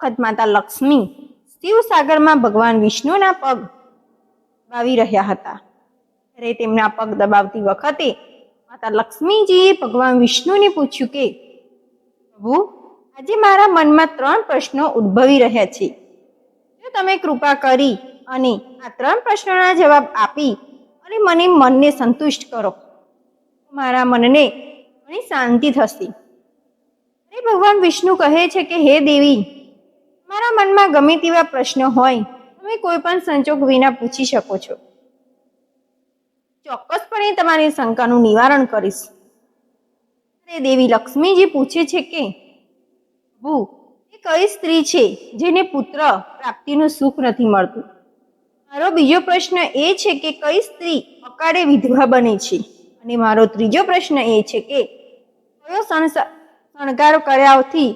વખત માતા લક્ષ્મી શિવસાગરમાં ભગવાન વિષ્ણુના પગ દબાવી રહ્યા હતા. ત્યારે તેમના પગ દબાવતી વખતે માતા લક્ષ્મીજીએ ભગવાન વિષ્ણુને પૂછ્યું કે, પ્રભુ, આજે મારા મનમાં ત્રણ પ્રશ્નો ઉદ્ભવી રહ્યા છે. જો તમે કૃપા કરી અને આ ત્રણ પ્રશ્નોના જવાબ આપી અને મને મનને સંતુષ્ટ કરો મારા મનને ઘણી શાંતિ થશે. અરે ભગવાન વિષ્ણુ કહે છે કે, હે દેવી મારા મનમાં ગમે તેવા પ્રશ્નો હોય, તમે કોઈ પણ સંજોગ વિના પૂછી શકો છો. ચોક્કસપણે તમારી શંકાનું નિવારણ કરીશ. દેવી લક્ષ્મીજી પૂછે છે કે ભૂ એ કઈ સ્ત્રી છે જેને પુત્ર પ્રાપ્તિનું સુખ નથી મળતું? મારો બીજો પ્રશ્ન એ છે કે કઈ સ્ત્રી અકાળે વિધવા બને છે? અને મારો ત્રીજો પ્રશ્ન એ છે કે, કયો શણગાર કર્યાથી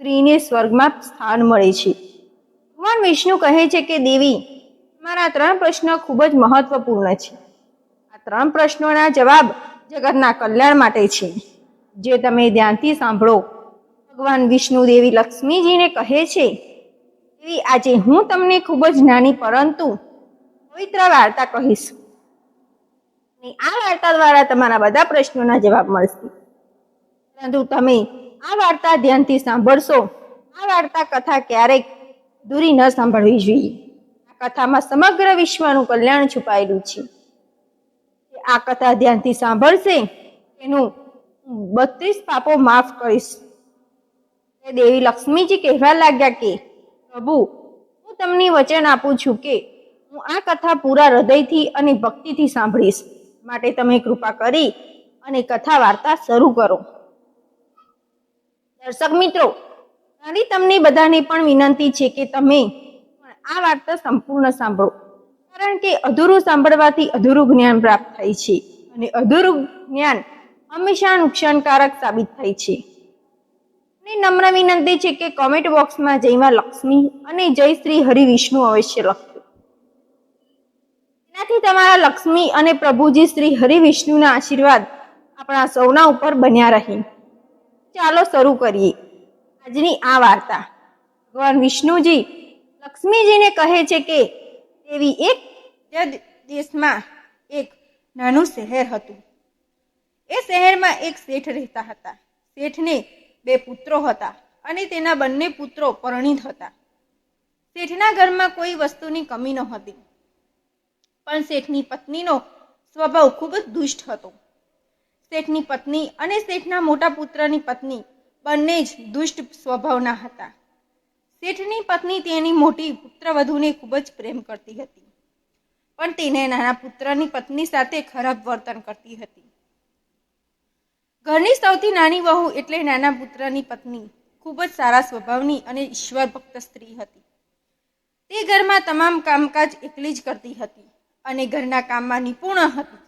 સ્ત્રીને સ્વર્ગમાં સ્થાન મળે છે. ભગવાન વિષ્ણુ કહે છે કે, દેવી, મારા ત્રણ પ્રશ્નો ખૂબ જ મહત્વપૂર્ણ છે. આ ત્રણ પ્રશ્નોના જવાબ જગતના કલ્યાણ માટે છે. જે તમે ધ્યાનથી સાંભળો. ભગવાન વિષ્ણુ દેવી લક્ષ્મીજીને કહે છે, દેવી, આજે હું તમને ખૂબ જ નાની પરંતુ પવિત્ર વાર્તા કહીશ. આ વાર્તા દ્વારા તમારા બધા પ્રશ્નોના જવાબ મળશે. પરંતુ તમે આ વાર્તા ધ્યાનથી સાંભળશો. આ વાર્તા કથા ક્યારેક દૂરી ન સાંભળવી જોઈએ. આ કથામાં સમગ્ર વિશ્વનું કલ્યાણ છુપાયેલું છે. આ કથા ધ્યાનથી સાંભળશે, તેનું બત્રીસ પાપો માફ કરીશ. એ દેવી લક્ષ્મીજી કહેવા લાગ્યા કે, પ્રભુ, હું તમને વચન આપું છું કે, હું આ કથા પૂરા હૃદયથી અને ભક્તિથી સાંભળીશ. માટે તમે કૃપા કરી અને કથા વાર્તા શરૂ કરો. દર્શક મિત્રો, મારી તમને બધાને પણ વિનંતી છે કે તમે આ વાર્તા સંપૂર્ણ સાંભળો. કારણ કે અધૂરું સાંભળવાથી અધૂરું જ્ઞાન પ્રાપ્ત થાય છે અને અધૂરું જ્ઞાન હંમેશા નુકસાનકારક સાબિત થાય છે. અને નમ્ર વિનંતી છે કે કોમેન્ટ બોક્સમાં જયમાં લક્ષ્મી અને જય શ્રી હરિ વિષ્ણુ અવશ્ય લખજો. એનાથી તમારા લક્ષ્મી અને પ્રભુજી શ્રી હરિ વિષ્ણુના આશીર્વાદ આપણા સૌના ઉપર બન્યા રહે. ચાલો શરૂ કરીએ. આજની આ વાર્તા. ભગવાન વિષ્ણુજી લક્ષ્મીજીને કહે છે કે તેવી એક દેશમાં એક નાનું શહેર હતું. એ શહેરમાં એક શેઠ રહેતા હતા. શેઠને બે પુત્રો હતા અને તેના બંને પુત્રો પરણિત હતા. શેઠના ઘરમાં કોઈ વસ્તુની કમી નહોતી. પણ શેઠની પત્નીનો સ્વભાવ ખૂબ જ દુષ્ટ હતો. શેઠની પત્ની અને શેઠના મોટા પુત્રની પત્ની બંને જ દુષ્ટ સ્વભાવના હતા. શેઠની પત્ની તેની મોટી પુત્રવધુને ખૂબ જ પ્રેમ કરતી હતી. પણ તેને નાના પુત્રની પત્ની સાથે ખરાબ વર્તન કરતી હતી. ઘરની સૌથી નાની વહુ એટલે નાના પુત્રની પત્ની ખૂબ જ સારા સ્વભાવની અને ઈશ્વર ભક્ત સ્ત્રી હતી. તે ઘરમાં તમામ કામકાજ એકલી જ કરતી હતી અને ઘરના કામમાં નિપુણ હતી.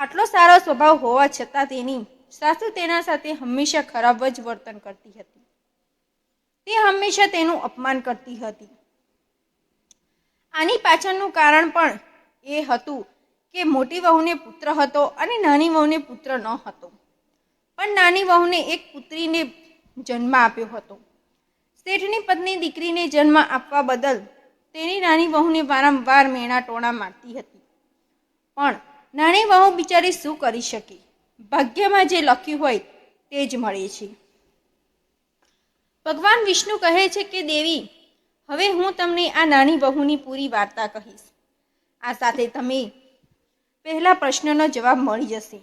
આટલો સારો સ્વભાવ હોવા છતાં તેની સાસુ તેના સાથે હંમેશા ખરાબ જ વર્તન કરતી હતી. તે હંમેશા તેનું અપમાન કરતી હતી. આની પાછળનું કારણ પણ એ હતું કે મોટી વહુને પુત્ર હતો અને નાની વહુને પુત્ર ન હતો. પણ નાની વહુને એક પુત્રીને જન્મ આપ્યો હતો. શેઠની પત્ની દીકરીને જન્મ આપવા બદલ તેની નાની વહુને વારંવાર મેણા ટોણા મારતી હતી. પણ નાની વહુ બિચારી શું કરી શકી? ભાગ્યમાં જે લખ્યું હોય તે જ મળે છે. ભગવાન વિષ્ણુ કહે છે કે, દેવી, હવે હું તમને આ નાની વહુની પૂરી વાર્તા કહીશ. આ સાથે તમે પહેલા પ્રશ્નનો જવાબ મળી જશે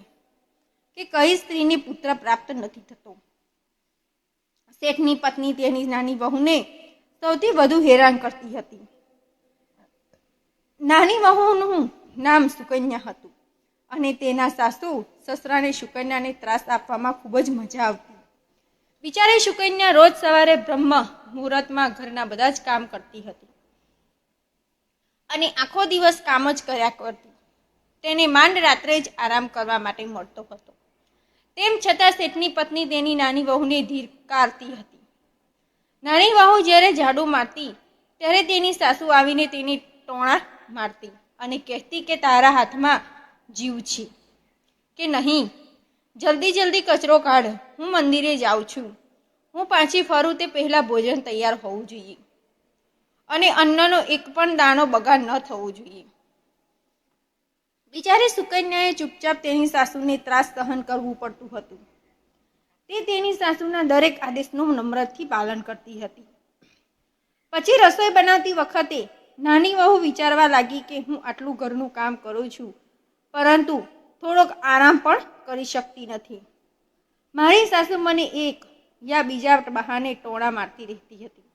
કે કઈ સ્ત્રીને પુત્ર પ્રાપ્ત નથી થતો. શેઠની પત્ની તેની નાની વહુને સૌથી વધુ હેરાન કરતી હતી. નાની વહુનું નામ સુકન્યા હતું. અને તેના સાસુ સસરાને સુકન્યાને ત્રાસ આપવામાં ખૂબ જ મજા આવતી. બિચારી સુકન્યા રોજ સવારે બ્રહ્મ મુહૂર્તમાં ઘરના બધા જ કામ કરતી હતી. અને આખો દિવસ કામ જ કર્યા કરતી. તેને માંડ રાત્રે જ આરામ કરવા માટે મળતો હતો. તેમ છતાં શેઠની પત્ની તેની નાની વહુને ધીરકારતી હતી. નાની વહુ જ્યારે ઝાડુ મારતી, ત્યારે તેની સાસુ આવીને તેની ટોણા મારતી અને કહેતી કે તારા હાથમાં જીવ છે. કે નહીં, જલ્દી જલ્દી કચરો કાઢ, હું મંદિરે જાઉં છું. હું પાછી ફરું તે પહેલાં ભોજન તૈયાર હોવું જોઈએ. અને અન્નનો એક પણ દાણો બગાડ ન થવો જોઈએ. બિચારી સુકન્યાએ ચૂપચાપ તેની સાસુને ત્રાસ સહન કરવું પડતું હતું. તે તેની સાસુના દરેક આદેશનું નમ્રતથી પાલન કરતી હતી. પછી રસોઈ બનાવતી વખતે નાની વહુ વિચારવા લાગી કે હું આટલું ઘરનું કામ કરું છું. પરંતુ થોડોક આરામ પણ કરી શકતી નથી. મારી સાસુ મને એક યા બીજા બહાને ટોણા મારતી રહેતી હતી.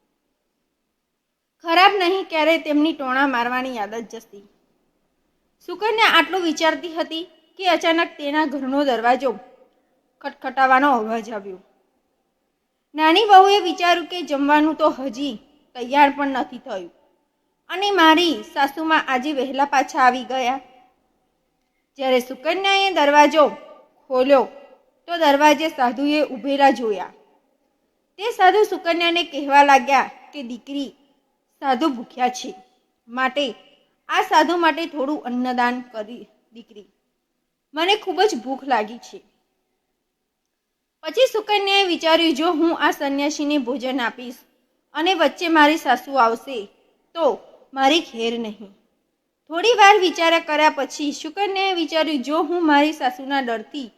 ખરાબ નહીં ક્યારે તેમની ટોણા મારવાની આદત જતી સુકન્યા આટલું વિચારતી હતી કે અચાનક તેના ઘરનો દરવાજો ખટખટાવાનો અવાજ આવ્યો. નાની વહુએ વિચાર્યું કે જમવાનું તો હજી તૈયાર પણ નથી થયું. અને મારી સાસુમાં આજે વહેલા પાછા આવી ગયા. જ્યારે સુકન્યાએ દરવાજો ખોલ્યો, તો દરવાજે સાધુએ ઊભેલા જોયા. તે સાધુ સુકન્યાને કહેવા લાગ્યા કે, દીકરી, સાધુ ભૂખ્યા છે. માટે, આ સાધુ માટે થોડું અન્નદાન કરી, દીકરી. મને ખૂબ જ ભૂખ લાગી છે. પછી સુકન્યાએ વિચાર્યું, જો હું આ સંન્યાસીને ભોજન આપીશ અને વચ્ચે મારી સાસુ આવશે, તો મારી ખેર નહીં. થોડી વાર વિચાર્યા કર્યા પછી શુકરને વિચાર્યું, જો હું મારી સાસુના ડરથી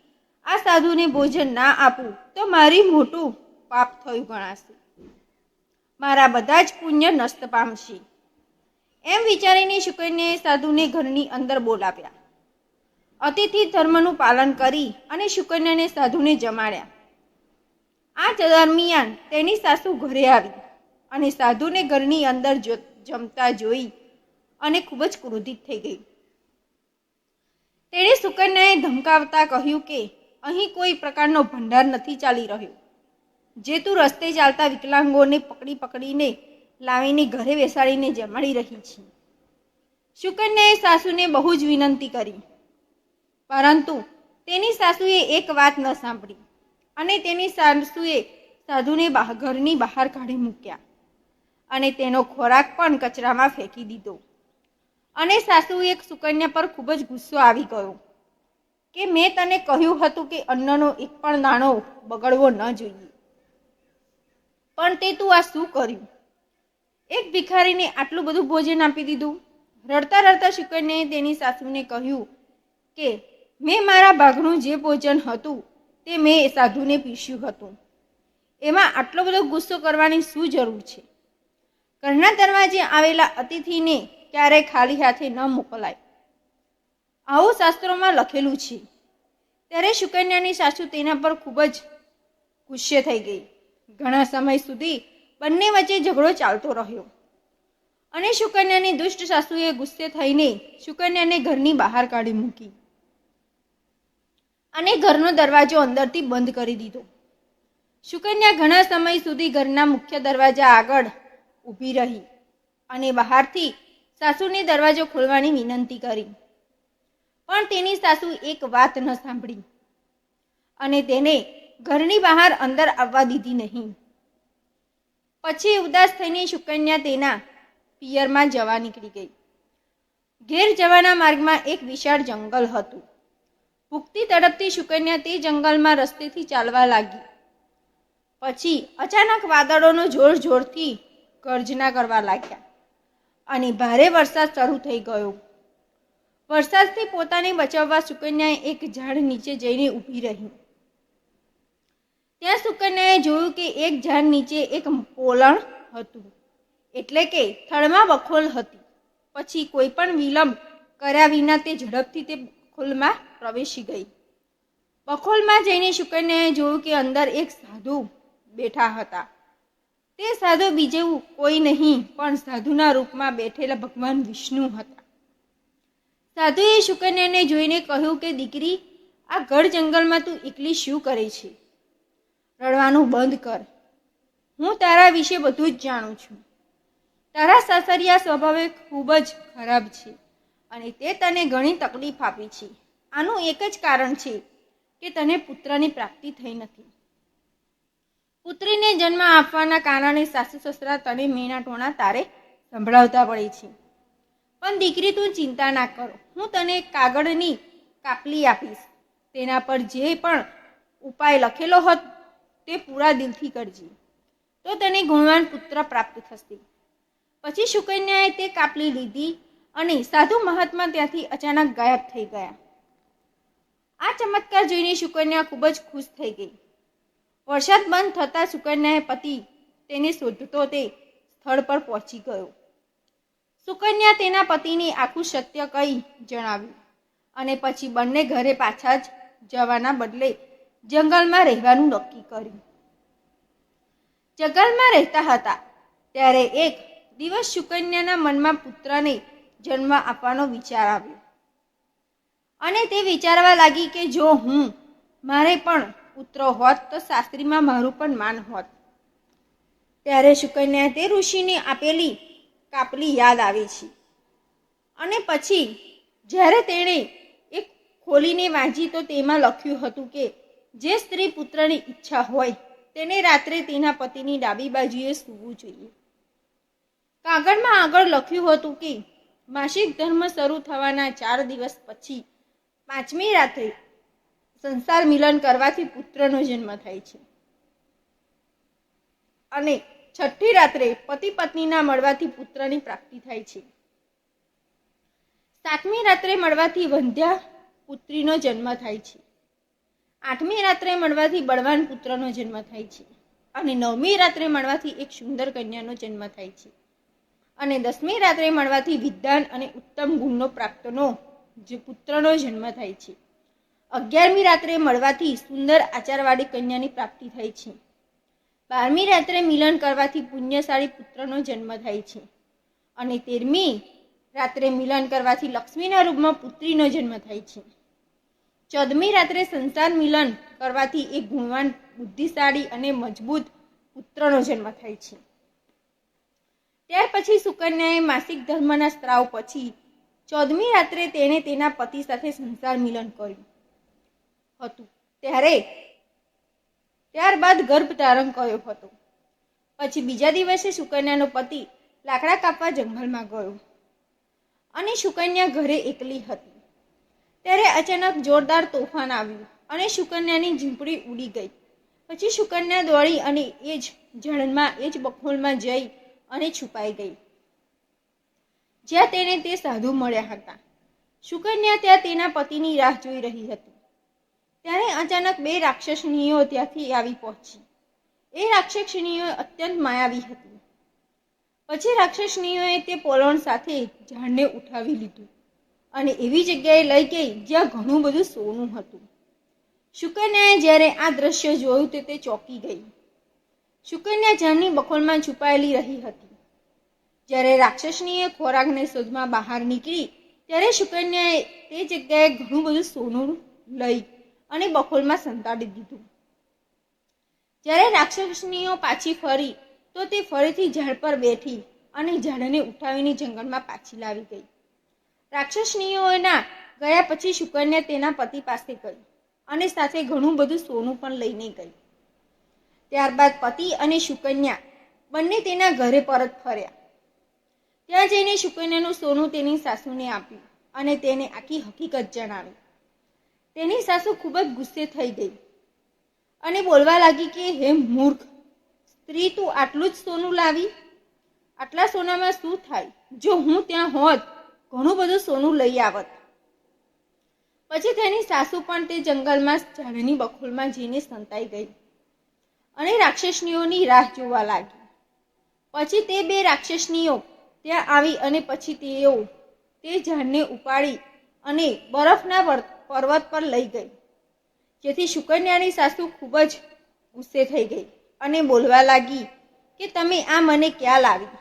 આ સાધુને ભોજન ના આપું, તો મારી મોટું પાપ થયું ગણાશે. મારા બધા જ પુણ્ય નષ્ટ પામશે. એમ વિચારીને શુકન્યાએ સાધુને ઘરની અંદર બોલાવ્યા. અતિથિ ધર્મનું પાલન કરી અને શુકન્યાને સાધુને જમાડ્યા. આ દરમિયાન તેની સાસુ ઘરે આવી અને સાધુને ઘરની અંદર જમતા જોઈ અને ખૂબ જ ક્રોધિત થઈ ગઈ. તેણે સુકન્યાએ ધમકાવતા કહ્યું કે, અહીં કોઈ પ્રકારનો ભંડાર નથી ચાલી રહ્યો. જે તું રસ્તે ચાલતા વિકલાંગોને પકડી પકડીને લાવીને ઘરે બેસાડીને જમાડી રહી છે. સુકન્યાએ સાસુને બહુ જ વિનંતી કરી. પરંતુ તેની સાસુએ એક વાત ન સાંભળી અને તેની સાસુએ સાધુને ઘરની બહાર કાઢી મૂક્યા અને તેનો ખોરાક પણ કચરામાં ફેંકી દીધો. અને સાસુએ સુકન્યા પર ખૂબ જ ગુસ્સો આવી ગયો કે મેં તને કહ્યું હતું કે અન્નનો એક પણ દાણો બગડવો ન જોઈએ. પણ તે તું આ શું કર્યું? એક ભિખારીને આટલું બધું ભોજન આપી દીધું. રડતા રડતા સુકન્યાએ તેની સાસુને કહ્યું કે, મેં મારા ભાગનું જે ભોજન હતું તે મેં એ સાધુને પીસ્યું હતું. એમાં આટલો બધો ગુસ્સો કરવાની શું જરૂર છે? ઘરના દરવાજે આવેલા અતિથિને ક્યારેય ખાલી હાથે ન મોકલાય. આવું શાસ્ત્રોમાં લખેલું છે. ત્યારે શુકન્યાની સાસુ તેના પર ખૂબ જ ગુસ્સે થઈ ગઈ. ઘણા સમય સુધી બંને વચ્ચે ઝઘડો ચાલતો રહ્યો. અને શુકન્યાની દુષ્ટ સાસુએ ગુસ્સે થઈને સુકન્યાને ઘરની બહાર કાઢી મૂકી. અને ઘરનો દરવાજો અંદરથી બંધ કરી દીધો. શુકન્યા ઘણા સમય સુધી ઘરના મુખ્ય દરવાજા આગળ ઊભી રહી અને બહારથી સાસુને દરવાજો ખોલવાની વિનંતી કરી. પણ તેની સાસુ એક વાત ન સાંભળી અને તેને ઘરની બહાર અંદર આવવા દીધી નહીં. પછી ઉદાસ થઈને શુકન્યા તેના પિયરમાં જવા નીકળી ગઈ. ઘેર જવાના માર્ગમાં એક વિશાળ જંગલ હતું. ભૂખતી તડપતી શુકન્યા તે જંગલમાં રસ્તેથી ચાલવા લાગી. પછી અચાનક વાદળોનો જોર જોરથી ગર્જના કરવા લાગ્યા. અને ભારે વરસાદ શરૂ થઈ ગયો. વરસાદથી પોતાને બચાવવા સુકન્યાએ એક ઝાડ નીચે જઈને ઊભી રહી. ત્યાં સુકન્યાએ જોયું કે એક ઝાડ નીચે એક પોલણ હતું, એટલે કે થળમાં બખોલ હતી. પછી કોઈ પણ વિલંબ કર્યા વિના તે ઝડપથી તે બખોલમાં પ્રવેશી ગઈ. બખોલમાં જઈને શુકન્યાએ જોયું કે અંદર એક સાધુ બેઠા હતા. તે સાધુ બીજું કોઈ નહીં, પણ સાધુના રૂપમાં બેઠેલા ભગવાન વિષ્ણુ હતા. સાધુએ શુકન્યાને જોઈને કહ્યું કે, દીકરી, આ ગઢ જંગલમાં તું એકલી શું કરે છે? રડવાનું બંધ કર. હું તારા વિશે બધું જ જાણું છું. તારા સાસરિયા સ્વભાવે ખૂબ જ ખરાબ છે અને તે તને ઘણી તકલીફ આપી છે. આનું એક જ કારણ છે કે તને પુત્રની પ્રાપ્તિ થઈ નથી. પુત્રીને જન્મ આપવાના કારણે સાસુ, સસરા તને મેના ટોણા તારે સંભળાવતા પડે છે. પણ દીકરી, તું ચિંતા ના કરો. હું તને કાગળની કાપલી આપીશ. તેના પર જે પણ ઉપાય લખેલો હોત, તે પૂરા દિલથી કરજે. તો તને ગુણવાન પુત્ર પ્રાપ્ત થશે. પછી સુકન્યાએ તે કાપલી લીધી અને સાધુ મહાત્મા ત્યાંથી અચાનક ગાયબ થઈ ગયા. આ ચમત્કાર જોઈને સુકન્યા ખૂબ જ ખુશ થઈ ગઈ. વરસાદ બંધ થતાં સુકન્યાએ પતિ તેને શોધતો તે સ્થળ પર પહોંચી ગયો. સુકન્યા તેના પતિને આખું સત્ય કહી જણાવ્યું અને પછી બંને ઘરે પાછા જ જવાના બદલે જંગલમાં રહેવાનું નક્કી કર્યું. જંગલમાં રહેતા હતા ત્યારે એક દિવસ સુકન્યાના મનમાં પુત્રને જન્મ આપવાનો વિચાર આવ્યો. અને તે વિચારવા લાગી કે જો હું મારે પણ પુત્ર હોત તો શાસ્ત્રીમાં મારું પણ માન હોત. ત્યારે સુકન્યા તે ઋષિને આપેલી કાપલી યાદ આવે છે. અને પછી જ્યારે તેણે એક ખોલીને વાંચી તો તેમાં લખ્યું હતું કે, જે સ્ત્રી પુત્રની ઈચ્છા હોય, તેને રાત્રે તેના પતિની ડાબી બાજુએ સૂવું જોઈએ. કાગળમાં આગળ લખ્યું હતું કે, માસિક ધર્મ શરૂ થવાના ચાર દિવસ પછી પાંચમી રાત્રે સંસાર મિલન કરવાથી પુત્રનો જન્મ થાય છે. અને છઠ્ઠી રાત્રે પતિ પત્નીના મળવાથી પુત્રની પ્રાપ્તિ થાય છે. સાતમી રાત્રે મળવાથી વંધ્યા પુત્રીનો જન્મ થાય છે. આઠમી રાત્રે મળવાથી બળવાન પુત્રનો જન્મ થાય છે. અને નવમી રાત્રે મળવાથી એક સુંદર કન્યાનો જન્મ થાય છે. અને દસમી રાત્રે મળવાથી વિદ્વાન અને ઉત્તમ ગુણનો પ્રાપ્તનો જે પુત્રનો જન્મ થાય છે. અગિયારમી રાત્રે મળવાથી સુંદર આચારવાળી કન્યાની પ્રાપ્તિ થાય છે. બારમી રાત્રે મિલન કરવાથી પુણ્યશાળી પુત્રનો જન્મ થાય છે. અને તેરમી રાત્રે મિલન કરવાથી લક્ષ્મીના રૂપમાં પુત્રીનો જન્મ થાય છે. ચૌદમી રાત્રે સંસાર મિલન કરવાથી એક ગુણવાન, બુદ્ધિશાળી અને મજબૂત પુત્રનો જન્મ થાય છે. ત્યાર પછી સુકન્યાએ માસિક ધર્મના સ્ત્રાવ પછી ચૌદમી રાત્રે તેણે તેના પતિ સાથે સંસાર મિલન કર્યું. હતું. ત્યારે ત્યારબાદ ગર્ભ ધારણ કર્યો હતો? પછી બીજા દિવસે સુકન્યાનો પતિ લાકડા કાપવા જંગલમાં ગયો. અને સુકન્યા ઘરે એકલી હતી. ત્યારે અચાનક જોરદાર તોફાન આવ્યું અને સુકન્યાની ઝૂંપડી ઉડી ગઈ. પછી સુકન્યા દોડી અને એ જ ઝાડમાં, એ જ બખોલમાં જઈ અને છુપાઈ ગઈ. જ્યાં તેને તે સાધુ મળ્યા હતા. સુકન્યા ત્યાં તેના પતિની રાહ જોઈ રહી હતી. ત્યારે અચાનક બે રાક્ષસનીઓ ત્યાંથી આવી પહોંચી. એ રાક્ષસનીઓ અત્યંત માયાવી હતી. પછી રાક્ષસનીઓએ તે પોલણ સાથે ઝાડને ઉઠાવી લીધું અને એવી જગ્યાએ લઈ ગઈ જ્યાં ઘણું બધું સોનું હતું. શુકન્યાએ જ્યારે આ દ્રશ્ય જોયું તે તે ચોંકી ગઈ. શુકન્યા ઝાડની બખોલમાં છુપાયેલી રહી હતી. જ્યારે રાક્ષસનીએ ખોરાકને શોધમાં બહાર નીકળી, ત્યારે શુકન્યાએ તે જગ્યાએ ઘણું બધું સોનું લઈ અને બખોલમાં સંતાડી દીધું. જ્યારે રાક્ષસનીઓ પાછી ફરી, તો તે ફરીથી ઝાડ પર બેઠી અને ઝાડને ઉઠાવીને જંગલમાં પાછી લાવી ગઈ. રાક્ષસનીઓના ગયા પછી શુકન્યા તેના પતિ પાસે ગઈ અને સાથે ઘણું બધું સોનું પણ લઈને ગઈ. ત્યારબાદ પતિ અને શુકન્યા બંને તેના ઘરે પરત ફર્યા. ત્યાં જઈને શુકન્યાનું સોનું તેની સાસુને આપ્યું અને તેને આખી હકીકત જણાવી. તેની સાસુ ખૂબ જ ગુસ્સે થઈ ગઈ અને બોલવા લાગી કે, હે મૂર્ખ, સ્ત્રી તું આટલું જ સોનું લાવી? આટલા સોનામાં શું થાય? જો હું ત્યાં હોત, ઘણું બધું સોનું લઈ આવત. પછી તેની સાસુ પણ તે જંગલમાં ઝાડની બખોલમાં જઈને સંતાઈ ગઈ અને રાક્ષસનીઓની રાહ જોવા લાગી. પછી તે બે રાક્ષસનીઓ ત્યાં આવી અને પછી તેઓ તે ઝાડને ઉપાડી અને બરફના પર- પર્વત પર લઈ ગઈ. જેથી શુકન્યાની સાસુ ખૂબ જ ગુસ્સે થઈ ગઈ અને બોલવા લાગી કે તમે આ મને ક્યાં લાવી?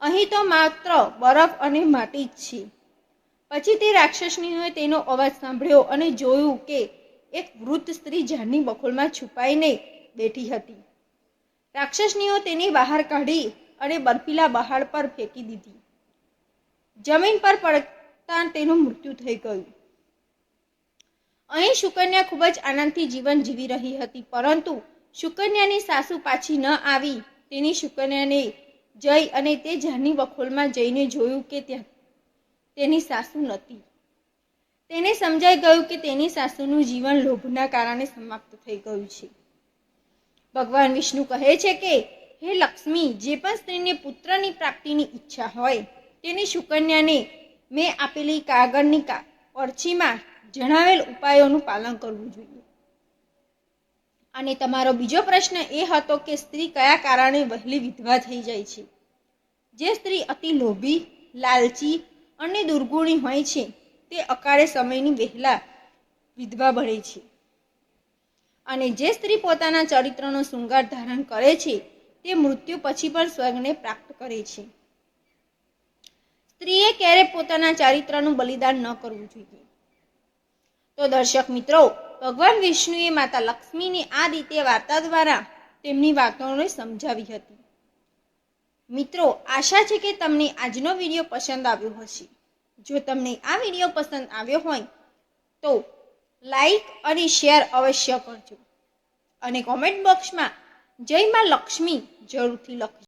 અહીં તો માત્ર બરફ અને માટી જ છે. પછી તે રાક્ષસનીઓએ તેનો અવાજ સાંભળ્યો અને જોયું કે એક વૃદ્ધ સ્ત્રી ઝાડની બખોલમાં છુપાઈને બેઠી હતી. રાક્ષસનીઓ તેને બહાર કાઢી અને બર્ફીલા બહાડ પર ફેંકી દીધી. જમીન પર પડતા તેનું મૃત્યુ થઈ ગયું. અહીં સુકન્યા ખૂબ જ આનંદથી જીવન જીવી રહી હતી, પરંતુ શુકન્યાની સાસુ પાછી ન આવી. તેની શુકન્યાને જઈ અને તે જાની બખોલમાં જઈને જોયું કે ત્યાં તેની સાસુ નહોતી. તેને સમજાઈ ગયું કે તેની સાસુનું જીવન લોભના કારણે સમાપ્ત થઈ ગયું છે. ભગવાન વિષ્ણુ કહે છે કે, હે લક્ષ્મી, જે પણ સ્ત્રીને પુત્રની પ્રાપ્તિની ઈચ્છા હોય, તેની સુકન્યાને મેં આપેલી કાગળની પરછીમાં જણાવેલ ઉપાયોનું પાલન કરવું જોઈએ. અને તમારો બીજો પ્રશ્ન એ હતો કે સ્ત્રી કયા કારણે વહેલી વિધવા થઈ જાય છે? જે સ્ત્રી અતિ લોભી, લાલચી અને દુર્ગુણી હોય છે, તે અકાળે સમયની વહેલા વિધવા બને છે. અને જે સ્ત્રી પોતાના ચરિત્રનો શૃંગાર ધારણ કરે છે, તે મૃત્યુ પછી પણ સ્વર્ગને પ્રાપ્ત કરે છે. સ્ત્રીએ ક્યારે પોતાના ચારિત્રનું બલિદાન ન કરવું જોઈએ? તો દર્શક મિત્રો, ભગવાન વિષ્ણુએ માતા લક્ષ્મીની આ રીતે વાર્તા દ્વારા તેમની વાતોને સમજાવી હતી. મિત્રો, આશા છે કે તમને આજનો વીડિયો પસંદ આવ્યો હશે. જો તમને આ વીડિયો પસંદ આવ્યો હોય, તો લાઈક અને શેર અવશ્ય કરજો. અને કોમેન્ટ બોક્સમાં જય માં લક્ષ્મી જરૂરથી લખજો.